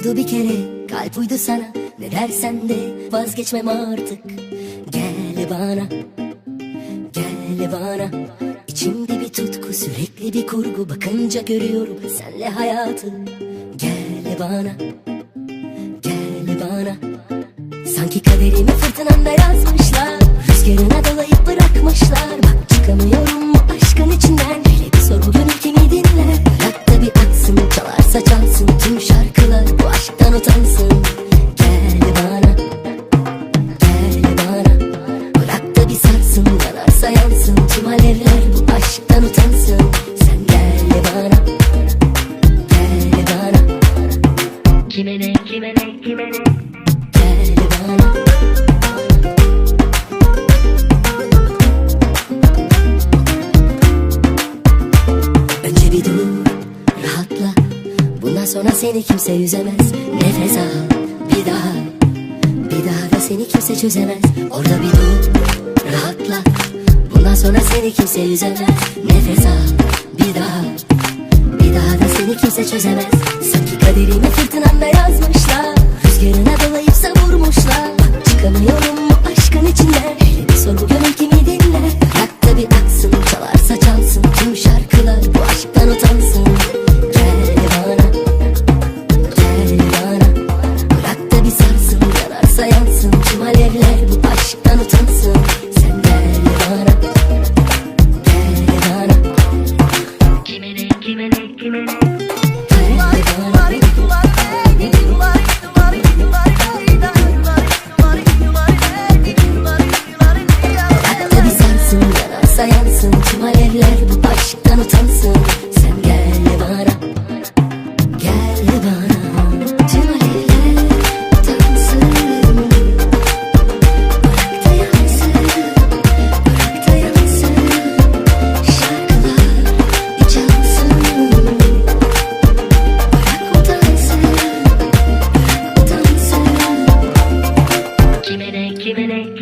Oldu bir kere kalp uydu sana. Ne dersen de vazgeçmem artık. Gel bana Gel bana. İçimde bir tutku sürekli bir kurgu. Bakınca görüyorum senle hayatı. Gel bana Gel bana. Sanki kaderimi fırtınamda yazmışlar Kime ne kime ne kime ne Önce bir dur, rahatla. Bundan sonra seni kimse yüzemez Nefes al, bir daha. Bir daha da seni kimse çözemez. Orada bir dur, rahatla. Bundan sonra seni kimse yüzemez Nefes al, bir daha seni kimse çözemez. Sanki kaderimi fırtınamda yazmışlar Bırak bir sansın Tüm alevler bu aşktan utansın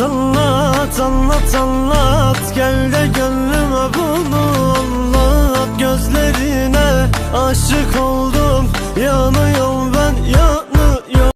anlat anlat anlat. Gel de gönlüme bunu anlat.